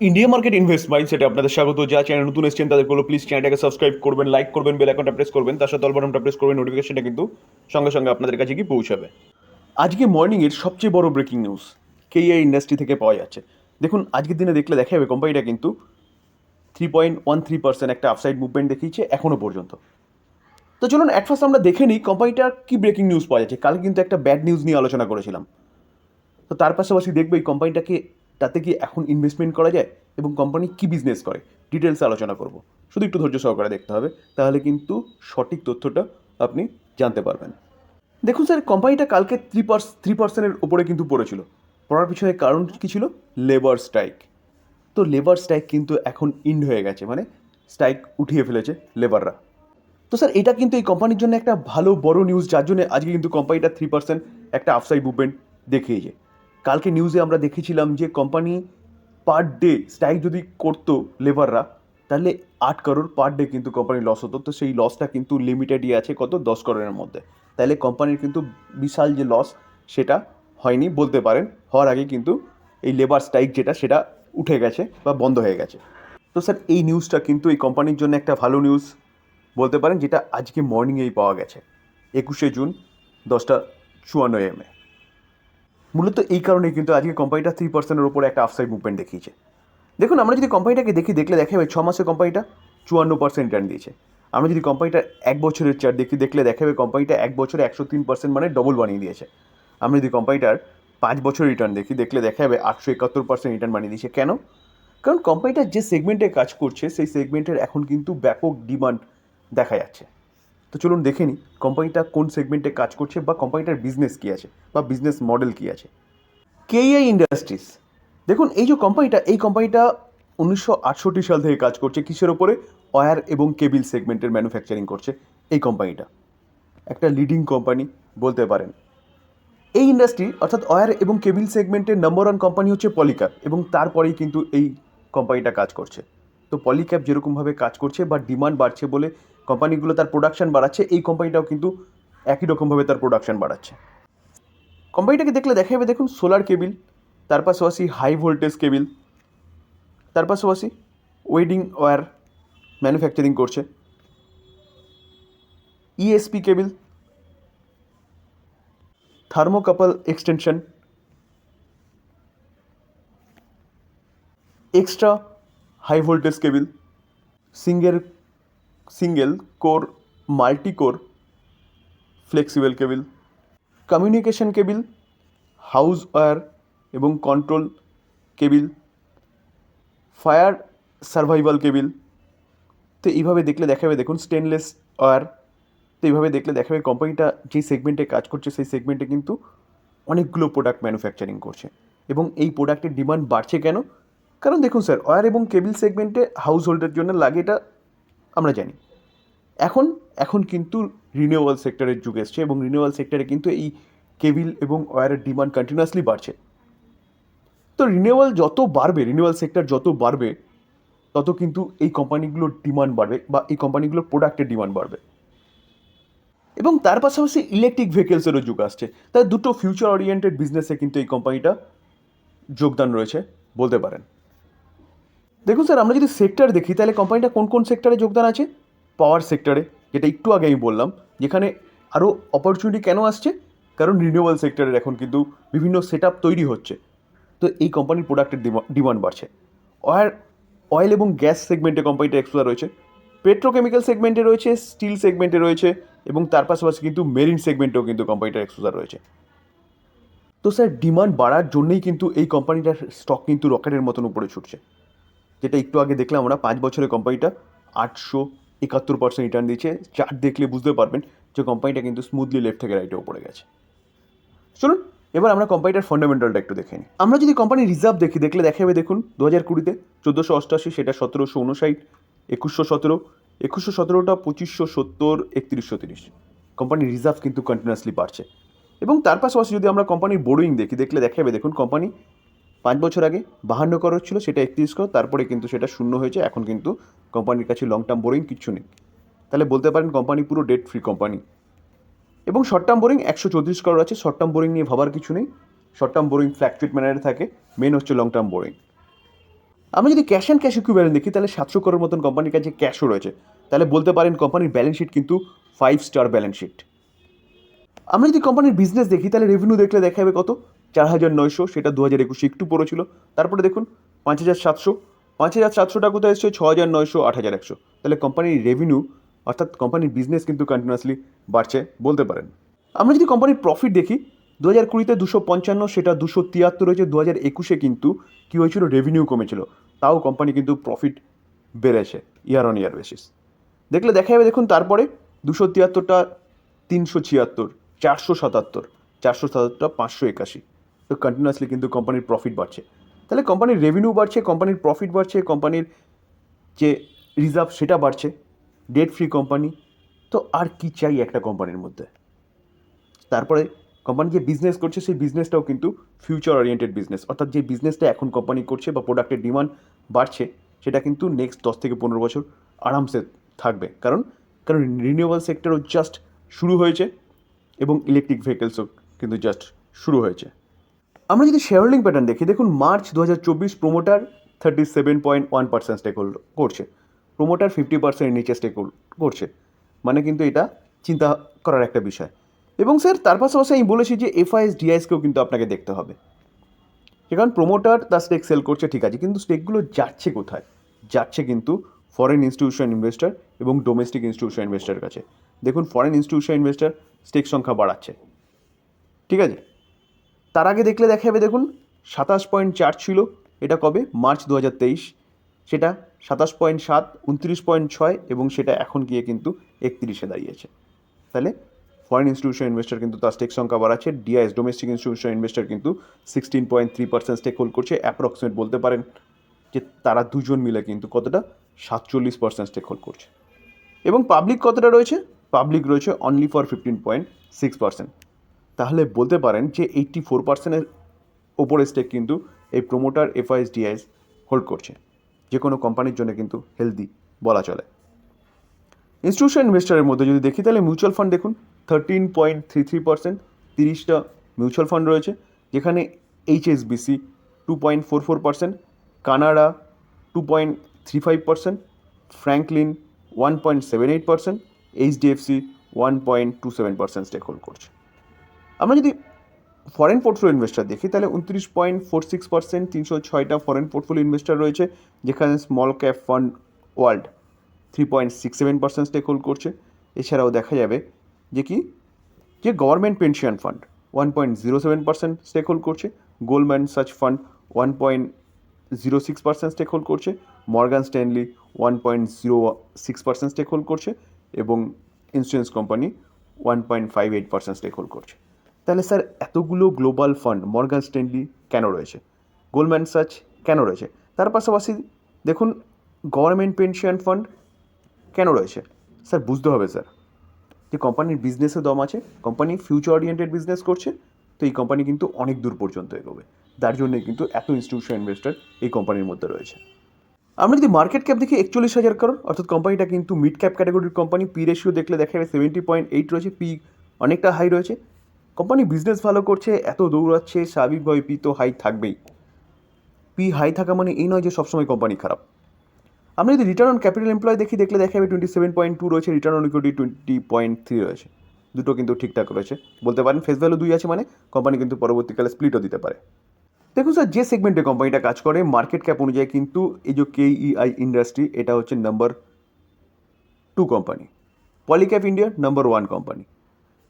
India market invest মাইন্ডসেটে আপনাদের স্বাগত। যা চ্যানেল নতুন এসেছেন তাদের বলো প্লিজ চ্যানেলটাকে সাবস্ক্রাইব করবেন লাইক করবেন বেল আইকনটা প্রেস করবেন, তার সাথে অলবাটনটা প্রেস করবেন নোটিফিকেশনটা কিন্তু সঙ্গে সঙ্গে আপনাদের কাছে কি পৌঁছাবে। আজকে মর্নিংয়ের সবচেয়ে বড় ব্রেকিং নিউজ কেইআই ইন্ডাস্ট্রি থেকে পাওয়া যাচ্ছে। দেখুন, আজকের দিনে দেখলে দেখা যাবে কোম্পানিটা কিন্তু three point one three percent একটা আপসাইড মুভমেন্ট দেখিয়েছে এখনও পর্যন্ত। তো চলুন অ্যাট আমরা দেখে নিই কোম্পানিটার কি ব্রেকিং নিউজ পাওয়া যাচ্ছে। কাল কিন্তু একটা ব্যাড নিউজ নিয়ে আলোচনা করেছিলাম। তো তার পাশাপাশি দেখবে এই কোম্পানিটাকে তাতে কি এখন ইনভেস্টমেন্ট করা যায় এবং কোম্পানি কি বিজনেস করে? ডিটেলস আলোচনা করব। শুধু একটু ধৈর্য সহকারে দেখতে হবে, তাহলে কিন্তু সঠিক তথ্যটা আপনি জানতে পারবেন। দেখুন স্যার কোম্পানিটা কালকে থ্রি পার্স থ্রি পার্সেন্টের ওপরে কিন্তু পড়েছিল। পড়ার পিছনে কারণ কী ছিল? লেবার স্ট্রাইক তো লেবার স্ট্রাইক কিন্তু এখন ইন্ড হয়ে গেছে মানে স্ট্রাইক উঠিয়ে ফেলেছে লেবাররা তো স্যার, এটা কিন্তু এই কোম্পানির জন্য একটা ভালো বড় নিউজ যার জন্য আজকে কিন্তু কোম্পানিটা থ্রি পার্সেন্ট একটা আফসাইড মুভমেন্ট দেখিয়েছে। কালকে নিউজে আমরা দেখেছিলাম যে কোম্পানি পার ডে স্ট্রাইক যদি করতো লেবাররা তাহলে আট করোড় পার ডে কিন্তু কোম্পানির লস হতো। তো সেই লসটা কিন্তু লিমিটেডই আছে কত? দশ করোড়ের মধ্যে। তাহলে কোম্পানির কিন্তু বিশাল যে লস সেটা হয়নি বলতে পারেন। হওয়ার আগে কিন্তু এই লেবার স্ট্রাইক যেটা, সেটা উঠে গেছে বা বন্ধ হয়ে গেছে। তো স্যার এই নিউজটা কিন্তু এই কোম্পানির জন্য একটা ভালো নিউজ বলতে পারেন যেটা আজকে মর্নিংয়েই পাওয়া গেছে। একুশে জুন, দশটা চুয়ান্ন এমে মূলত এই কারণেই কিন্তু আজকে কোম্পানিটা থ্রি পার্সেন্টের উপরে একটা আফসাইড মুভমেন্ট দেখিয়েছে। দেখুন, আমরা যদি কোম্পানিটাকে দেখি, দেখলে দেখা যাবে ছ মাসে কোম্পানিটা চুয়ান্ন পার্সেন্ট রিটার্ন দিয়েছে। আমরা যদি কোম্পানিটার এক বছরের চার্ট দেখি, দেখলে দেখা যাবে কোম্পানিটা এক বছরে একশো তিন পার্সেন্ট মানে ডবল বানিয়ে দিয়েছে। আমরা যদি কোম্পানিটার পাঁচ বছর রিটার্ন দেখি, দেখলে দেখা যাবে আটশো একাত্তর পার্সেন্ট রিটার্ন বানিয়ে দিয়েছে। কেন? কারণ কোম্পানিটা যে সেগমেন্টে কাজ করছে, সেই সেগমেন্টের এখন কিন্তু ব্যাপক ডিমান্ড দেখা যাচ্ছে। তো চলুন দেখে নিই কোম্পানিটা কোন সেগমেন্টে কাজ করছে বা কোম্পানিটার বিজনেস কী আছে বা বিজনেস মডেল কী আছে। কেআই ইন্ডাস্ট্রিজ দেখুন এই যে কোম্পানিটা, এই কোম্পানিটা উনিশশো আটষট্টি সাল থেকে কাজ করছে কিসের ওপরে ওয়্যার এবং কেবিল সেগমেন্টের ম্যানুফ্যাকচারিং করছে এই কোম্পানিটা। একটা লিডিং কোম্পানি বলতে পারেন। এই ইন্ডাস্ট্রি অর্থাৎ ওয়্যার এবং কেবিল সেগমেন্টের নাম্বার ওয়ান কোম্পানি হচ্ছে পলিক্যাপ এবং তারপরেই কিন্তু এই কোম্পানিটা কাজ করছে। তো পলিক্যাপ যেরকমভাবে কাজ করছে বা ডিমান্ড বাড়ছে বলে কোম্পানিগুলো তার প্রোডাকশন বাড়াচ্ছে, এই কোম্পানিটাও কিন্তু একই রকমভাবে তার প্রোডাকশন বাড়াচ্ছে। কোম্পানিটাকে দেখলে দেখা যাবে দেখুন সোলার কেবিল তার পাশাপাশি হাই ভোল্টেজ কেবিল তার পাশাপাশি ওয়েডিং ওয়্যার ম্যানুফ্যাকচারিং করছে। ESP cable thermocouple extension extra high voltage cable single single, core multi core flexible cable, communication cable, house wire এবং control cable, fire survival cable. তো এইভাবে দেখলে দেখাবে, দেখুন, স্টেনলেস ওয়্যার। তো এইভাবে দেখলে দেখাবে, কোম্পানিটা যে সেগমেন্টে কাজ করছে, সেই সেগমেন্টে কিন্তু অনেকগুলো প্রোডাক্ট ম্যানুফ্যাকচারিং করছে। এবং এই প্রোডাক্টের ডিমান্ড বাড়ছে কেন? কারণ দেখুন স্যার ওয়্যার এবং কেবিল সেগমেন্টে হাউস হোল্ডের জন্য লাগে এটা আমরা জানি। এখন এখন কিন্তু রিনিউয়াল সেক্টরের যুগ এসছে এবং রিনিউয়াল সেক্টরে কিন্তু এই কেবিল এবং ওয়্যারের ডিমান্ড কন্টিনিউয়াসলি বাড়ছে। তো রিনিউয়াল যত বাড়বে রিনিউয়াল সেক্টর যত বাড়বে, তত কিন্তু এই কোম্পানিগুলোর ডিমান্ড বাড়বে বা এই কোম্পানিগুলোর প্রোডাক্টের ডিমান্ড বাড়বে। এবং তার পাশাপাশি ইলেকট্রিক ভেহিকেলসেরও যুগ আসছে। তাই দুটো ফিউচার ওরিয়েন্টেড বিজনেসে কিন্তু এই কোম্পানিটা যোগদান রয়েছে, বলতে পারেন। দেখুন স্যার, আমরা যদি সেক্টর দেখি, তাহলে কোম্পানিটা কোন কোন সেক্টরে যোগদান আছে? পাওয়ার সেক্টরে যেটা একটু আগে আমি বললাম, যেখানে আরও অপরচুনিটি কেন আসছে? কারণ রিনিউয়াল সেক্টরের এখন কিন্তু বিভিন্ন সেট তৈরি হচ্ছে। তো এই কোম্পানির প্রোডাক্টের ডিমান্ড বাড়ছে। অয়েল অয়েল এবং গ্যাস সেগমেন্টে কোম্পানিটা এক্সপ্লোর রয়েছে পেট্রোকেমিক্যাল সেগমেন্টে রয়েছে স্টিল সেগমেন্টে রয়েছে, এবং তার পাশাপাশি কিন্তু মেরিন সেগমেন্টেও কিন্তু কোম্পানিটার এক্সপ্লোর রয়েছে তো স্যার ডিমান্ড বাড়ার জন্যই কিন্তু এই কোম্পানিটার স্টক কিন্তু রকেটের মতন উপরে ছুটছে। যেটা একটু আগে দেখলাম আমরা, পাঁচ বছরের কোম্পানিটা আটশো একাত্তর পার্সেন্ট রিটার্ন দিচ্ছে চার্ট দেখলে বুঝতে পারবেন যে কোম্পানিটা কিন্তু স্মুথলি লেফট থেকে রাইটে উপরে গেছে। চলুন, এবার আমরা কোম্পানিটার ফান্ডামেন্টালটা একটু দেখে নিই। আমরা যদি কোম্পানির রিজার্ভ দেখি, দেখলে দেখা যাবে, দেখুন দু হাজার কুড়িতে চোদ্দোশো অষ্টআশি সেটা সতেরোশো উনষাট, একুশশো সতেরো, একুশশো সতেরোটা পঁচিশশো সত্তর, একত্রিশশো তিরিশ। কোম্পানির রিজার্ভ কিন্তু কন্টিনিউয়াসলি বাড়ছে। এবং তার পাশাপাশি যদি আমরা কোম্পানির বোরোইং দেখি, দেখলে দেখা যাবে, দেখুন কোম্পানি পাঁচ বছর আগে বাহান্ন করোড় ছিল, সেটা একত্রিশ করোড়, তারপরে কিন্তু সেটা শূন্য হয়েছে, এখন কিন্তু কোম্পানির কাছে লং টার্ম বোরিং কিচ্ছু নেই। তাহলে বলতে পারেন কোম্পানি পুরো ডেট ফ্রি কোম্পানি। এবং শর্ট টার্ম বোরিং একশো চৌত্রিশ করোড় আছে শর্ট টার্ম বোরিং নিয়ে ভাবার কিছু নেই শর্ট টার্ম বোরিং ফ্ল্যাকচুয়েট ম্যানারে থাকে মেন হচ্ছে লং টার্ম বোরিং আমি যদি ক্যাশ অ্যান্ড ক্যাশ ইকুইভ্যালেন্ট দেখি, তাহলে সাতশো করোর মতন কোম্পানির কাছে ক্যাশও রয়েছে। তাহলে বলতে পারেন কোম্পানির ব্যালেন্স শিট কিন্তু ফাইভ স্টার ব্যালেন্স শিট আমরা যদি কোম্পানির বিজনেস দেখি, তাহলে রেভিনিউ দেখলে দেখা যাবে কত? চার হাজার নয়শো, সেটা দু হাজার একুশে একটু পড়েছিল। তারপরে দেখুন পাঁচ হাজার সাতশো পাঁচ হাজার সাতশোটা কোথায় এসছে? ছ হাজার নয়শো আট হাজার একশো। তাহলে কোম্পানির রেভিনিউ অর্থাৎ কোম্পানির বিজনেস কিন্তু কন্টিনিউয়াসলি বাড়ছে, বলতে পারেন। আমরা যদি কোম্পানির প্রফিট দেখি দু হাজার কুড়িতে দুশো পঞ্চান্ন, সেটা দুশো তিয়াত্তর হয়েছে দু হাজার একুশে কিন্তু কী হয়েছিল? রেভিনিউ কমেছিল। তাও কোম্পানি কিন্তু প্রফিট বেড়েছে ইয়ার অন ইয়ার বেসিস দেখলে দেখা যাবে, দেখুন, তারপরে দুশো তিয়াত্তরটা তিনশো ছিয়াত্তর, চারশো সাতাত্তর, চারশো সাতাত্তরটা পাঁচশো একাশি। তো কন্টিনিউয়াসলি কিন্তু কোম্পানির প্রফিট বাড়ছে। তাহলে কোম্পানির রেভিনিউ বাড়ছে কোম্পানির প্রফিট বাড়ছে কোম্পানির যে রিজার্ভ সেটা বাড়ছে ডেট ফ্রি কোম্পানি তো আর কি চাই একটা কোম্পানির মধ্যে? তারপরে কোম্পানি যে বিজনেস করছে, সেই বিজনেসটাও কিন্তু ফিউচার ওরিয়েন্টেড বিজনেস অর্থাৎ যে বিজনেসটা এখন কোম্পানি করছে বা প্রোডাক্টের ডিমান্ড বাড়ছে, সেটা কিন্তু নেক্সট দশ থেকে পনেরো বছর আরামসে থাকবে। কারণ কারণ রিনিউয়েবল সেক্টরও জাস্ট শুরু হয়েছে এবং ইলেকট্রিক ভেহিকেলসও কিন্তু জাস্ট শুরু হয়েছে। আমরা যদি শেয়ার হোল্ডিং প্যাটার্ন দেখি, দেখুন মার্চ দু হাজার চব্বিশ promoter thirty seven point one percent stake hold করছে। প্রোমোটার ফিফটি পার্সেন্ট নিচে স্টেক হোল্ড করছে। মানে কিন্তু এটা চিন্তা করার একটা বিষয়। এবং স্যার তার পাশাপাশি আমি বলেছি যে এফআইএস ডিআইএসকেও কিন্তু আপনাকে দেখতে হবে। কারণ প্রোমোটার তার স্টেক সেল করছে, ঠিক আছে, কিন্তু স্টেকগুলো যাচ্ছে কোথায়? যাচ্ছে কিন্তু ফরেন ইনস্টিটিউশন ইনভেস্টর এবং ডোমেস্টিক ইনস্টিটিউশন ইনভেস্টার কাছে। দেখুন ফরেন ইনস্টিটিউশন ইনভেস্টর স্টেক সংখ্যা বাড়াচ্ছে। ঠিক আছে? তার আগে দেখলে দেখা যাবে দেখুন, সাতাশ পয়েন্ট চার ছিল। এটা কবে? মার্চ দু হাজার তেইশ। সেটা সাতাশ পয়েন্ট সাত, উনত্রিশ পয়েন্ট ছয় এবং সেটা এখন গিয়ে কিন্তু একত্রিশে দাঁড়িয়েছে। তাহলে ফরেন ইনস্টিটিউশন ইনভেস্টর কিন্তু তার স্টেক সংখ্যা বাড়াচ্ছে। ডিআইএস ডোমেস্টিক ইনস্টিটিউশন ইনভেস্টর কিন্তু sixteen point three percent stake hold করছে অ্যাপ্রক্সিমেট বলতে পারেন যে তারা দুজন মিলে কিন্তু কতটা? সাতচল্লিশ পার্সেন্ট স্টেক হোল্ড করছে। এবং পাবলিক কতটা রয়েছে? পাবলিক রয়েছে only for fifteen point six percent তাহলে বলতে পারেন যে এইট্টি ফোর পার্সেন্টের ওপরে স্টেক কিন্তু এই প্রোমোটার এফআইএস ডিআইএস হোল্ড করছে। যে কোনো কোম্পানির জন্য কিন্তু হেলদি বলা চলে। ইনস্টিটিউশন ইনভেস্টারের মধ্যে যদি দেখি তাহলে মিউচুয়াল ফান্ড দেখুন thirteen point three three percent তিরিশটা মিউচুয়াল ফান্ড রয়েছে, যেখানে HSBC two point four four percent Canada two point three five percent Franklin one point seven eight percent HDFC one point two seven percent stake hold করছে। আমরা যদি foreign portfolio investor দেখি, তাহলে উনত্রিশ point four six percent, তিনশো ছয়টা foreign portfolio investor রয়েছে, যেখানে small cap fund world three point six seven percent stake hold করছে। এছাড়াও দেখা যাবে যে কি, যে government pension fund one point zero seven percent stake hold করছে Goldman Sachs fund one point zero six percent stake hold করছে Morgan Stanley one point zero six percent stake hold করছে, এবং insurance company one point five eight percent stake hold করছে। তাহলে sir, এতগুলো global fund Morgan Stanley কেন রয়েছে? Goldman such কেন রয়েছে? তার পাশাপাশি দেখুন, গভর্নমেন্ট পেনশন ফান্ড কেন রয়েছে? স্যার, বুঝতে হবে স্যার। যে কোম্পানির বিজনেসে দম আছে, কোম্পানি ফিউচার ওরিয়েন্টেড বিজনেস করছে, তো এই কোম্পানি কিন্তু অনেক দূর পর্যন্ত এগোবে। তার জন্যে কিন্তু এত ইনস্টিটিউশন ইনভেস্টার এই কোম্পানির মধ্যে রয়েছে। আমরা যদি মার্কেট ক্যাপ দেখি, একচল্লিশ হাজার করোড় অর্থাৎ কোম্পানিটা কিন্তু মিড ক্যাপ ক্যাটাগরির কোম্পানি পি রেশিও দেখলে দেখা যাবে সেভেন্টি পয়েন্ট এইট রয়েছে পি অনেকটা হাই রয়েছে। কোম্পানি বিজনেস ভালো করছে, এত দৌড়াচ্ছে স্বাভাবিকভাবে পি তো হাই থাকবেই। পি হাই থাকা মানে এই নয় যে সবসময় কোম্পানি খারাপ। আমরা যদি রিটার্ন অন ক্যাপিটাল এমপ্লয় দেখি, দেখলে দেখা যাবে টোয়েন্টি সেভেন পয়েন্ট টু রয়েছে return on equity twenty point three রয়েছে। দুটো কিন্তু ঠিকঠাক রয়েছে। বলতে পারেন ফেস ভ্যালু দুই আছে মানে কোম্পানি কিন্তু পরবর্তীকালে স্প্লিটও দিতে পারে। দেখুন স্যার যে সেগমেন্টে কোম্পানিটা কাজ করে মার্কেট ক্যাপ অনুযায়ী কিন্তু এই যে কেইআই ইন্ডাস্ট্রি এটা হচ্ছে number two company. Polycab India number one company.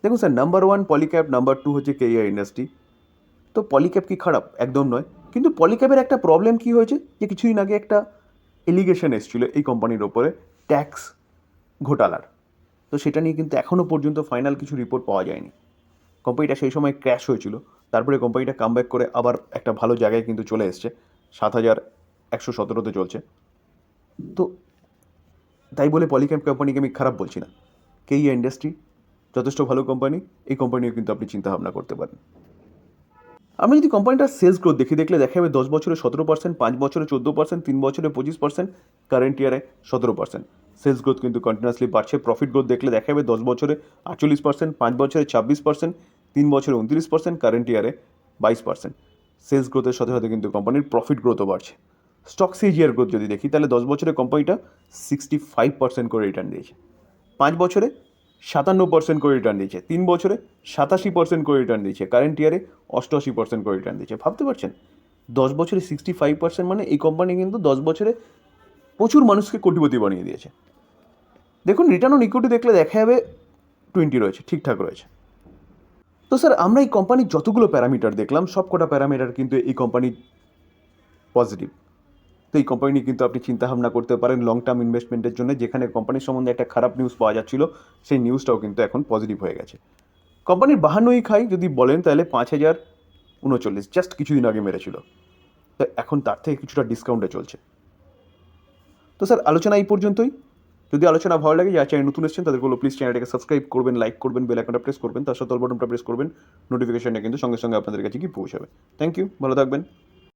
দেখুন sir number one Polycab number two হচ্ছে কেইআই ইন্ডাস্ট্রি তো পলিক্যাপ কি খারাপ? একদম নয়। কিন্তু পলিক্যাপের একটা প্রবলেম কি হয়েছে? যে কিছুদিন আগে একটা এলিগেশন এসেছিল এই কোম্পানির ওপরে ট্যাক্স ঘোটালার। তো সেটা নিয়ে কিন্তু এখনও পর্যন্ত ফাইনাল কিছু রিপোর্ট পাওয়া যায়নি। কোম্পানিটা সেই সময় ক্র্যাশ হয়েছিল। তারপরে কোম্পানিটা কামব্যাক করে আবার একটা ভালো জায়গায় কিন্তু চলে এসছে। সাত হাজার একশো সতেরোতে চলছে। তো তাই বলে পলিক্যাপ কোম্পানিকে আমি খারাপ বলছি না। কেই ইন্ডাস্ট্রি যথেষ্ট ভালো কোম্পানি এই কোম্পানিও কিন্তু আপনি চিন্তা ভাবনা করতে পারেন। আমরা যদি কোম্পানিটার সেলস গ্রোথ দেখি দেখলে দেখা যাবে দশ বছরে সতেরো পার্সেন্ট পাঁচ বছরে চোদ্দ পার্সেন্ট তিন বছরে পঁচিশ পার্সেন্ট কারেন্ট ইয়ারে সতেরো পার্সেন্ট সেলস গ্রোথ কিন্তু কন্টিনিউসলি বাড়ছে। প্রফিট গ্রোথ দেখলে দেখা যাবে দশ বছরে আটচল্লিশ পার্সেন্ট পাঁচ বছরে ছাব্বিশ পার্সেন্ট তিন বছরে উনত্রিশ পার্সেন্ট কারেন্ট ইয়ারে বাইশ পার্সেন্ট সেলস গ্রোথের সাথে সাথে কিন্তু কোম্পানির প্রফিট গ্রোথও বাড়ছে। স্টক সিজিআর গ্রোথ যদি দেখি, তাহলে দশ বছরে কোম্পানিটা সিক্সটি ফাইভ পার্সেন্ট করে রিটার্ন দিয়েছে। পাঁচ বছরে সাতান্ন পার্সেন্ট করে রিটার্ন দিয়েছে। তিন বছরে সাতাশি পার্সেন্ট করে রিটার্ন দিয়েছে। কারেন্ট ইয়ারে অষ্টআশি পার্সেন্ট করে রিটার্ন দিয়েছে। ভাবতে পারছেন? দশ বছরে সিক্সটি ফাইভ পার্সেন্ট মানে এই কোম্পানি কিন্তু দশ বছরে প্রচুর মানুষকে কোটিপতি বানিয়ে দিয়েছে। দেখুন রিটার্ন অন ইকুইটি দেখলে দেখা যাবে টোয়েন্টি রয়েছে, ঠিকঠাক রয়েছে। তো স্যার আমরা এই কোম্পানির যতগুলো প্যারামিটার দেখলাম সব কটা প্যারামিটার কিন্তু এই কোম্পানির পজিটিভ তো এই কোম্পানি কিন্তু আপনি চিন্তাভাবনা করতে পারেন লং টার্ম ইনভেস্টমেন্টের জন্য, যেখানে কোম্পানির সম্বন্ধে একটা খারাপ নিউজ পাওয়া যাচ্ছিল, সেই নিউজটাও কিন্তু এখন পজিটিভ হয়ে গেছে। কোম্পানির বাহান্নই খাই যদি বলেন তাহলে পাঁচ হাজার উনচল্লিশ জাস্ট কিছুদিন আগে মেরেছিল। তো এখন তার থেকে কিছুটা ডিসকাউন্টে চলছে। তো স্যার, আলোচনা এই পর্যন্তই। যদি আলোচনা ভালো লাগে, যারা চ্যানেল নতুন এসেছেন তাদের বলো প্লিজ চ্যানেলটাকে সাবস্ক্রাইব করবেন লাইক করবেন বেল আইকনটা প্রেস করবেন, তার সাথে বাটনটা প্রেস করবেন নোটিফিকেশনটা কিন্তু সঙ্গে সঙ্গে আপনাদের কাছে কি পৌঁছাবে। থ্যাংক ইউ ভালো থাকবেন।